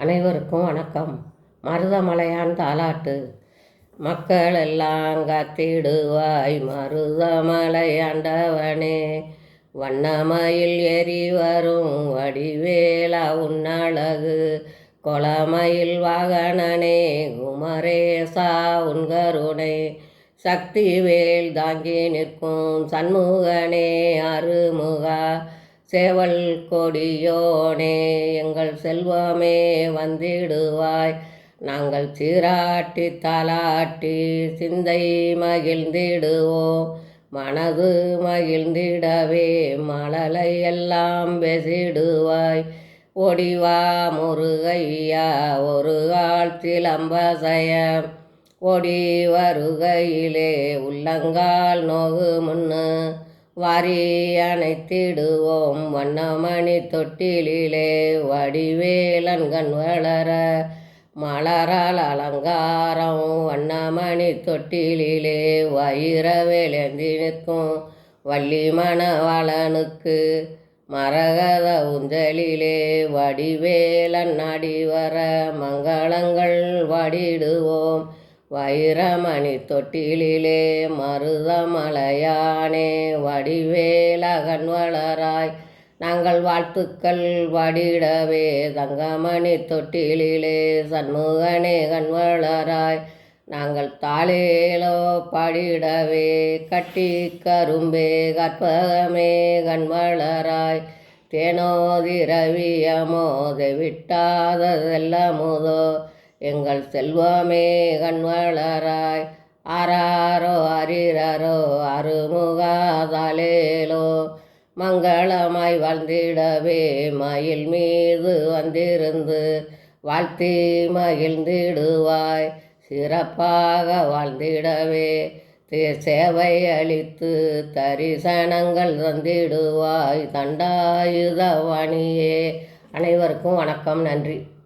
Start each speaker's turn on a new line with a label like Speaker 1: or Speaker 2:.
Speaker 1: அனைவருக்கும் வணக்கம். மருதமலையான் தாலாட்டு. மக்கள் எல்லாம் கத்திடுவாய் மருதமலையாண்டவனே வண்ணமயில் எரி வரும் வடிவேலா உன்னழகு. கொளமயில் வாகனனே குமரேசா உன்கருணை சக்தி வேல் தாங்கி நிற்கும் சண்முகனே அருமுக சேவல் கொடியோனே எங்கள் செல்வமே வந்திடுவாய். நாங்கள் சீராட்டி தாலாட்டி சிந்தை மகிழ்ந்திடுவோம். மனது மகிழ்ந்திடவே மழலை எல்லாம் பேசிடுவாய். ஒடிவா முருகையா ஒரு கால் சிலம்பசயம் ஒடி வருகையிலே உள்ளங்கால் நோகு முன்னு வாரி அணைத்திடுவோம். வண்ணமணி தொட்டிலே வடிவேலன்கண் வளர மலரால் அலங்காரம். வண்ணமணி தொட்டிலே வைரவேலேந்தி நிற்கும். வள்ளி மணவளனுக்கு மரகத ஊஞ்சலிலே வடிவேலன் நாடி வர மங்களங்கள் வாடிடுவோம். வைரமணி தொட்டிலே மருதமலையானே வடிவேலகன் வளராய். நாங்கள் வாழ்த்துக்கள் வடிடவே தங்கமணி தொட்டிலே சண்முகனே கண் வளராய். நாங்கள் தாளேலோ படிடவே கட்டி கரும்பே கற்பகமே கண் வளராய். தேனோதி விட்டாததெல்லாமுதோ எங்கள் செல்வமே கண் வளராய் ஆராரோ அரிரரோ அருமுகாதாலேலோ மங்களமாய் வாழ்ந்திடவே மயில் மீது வந்திருந்து வாழ்த்தி மகிழ்ந்திடுவாய். சிறப்பாக வாழ்ந்திடவே தே- சேவை அளித்து தரிசனங்கள் தந்திடுவாய். தண்டாயுதவாணியே அனைவருக்கும் வணக்கம் நன்றி.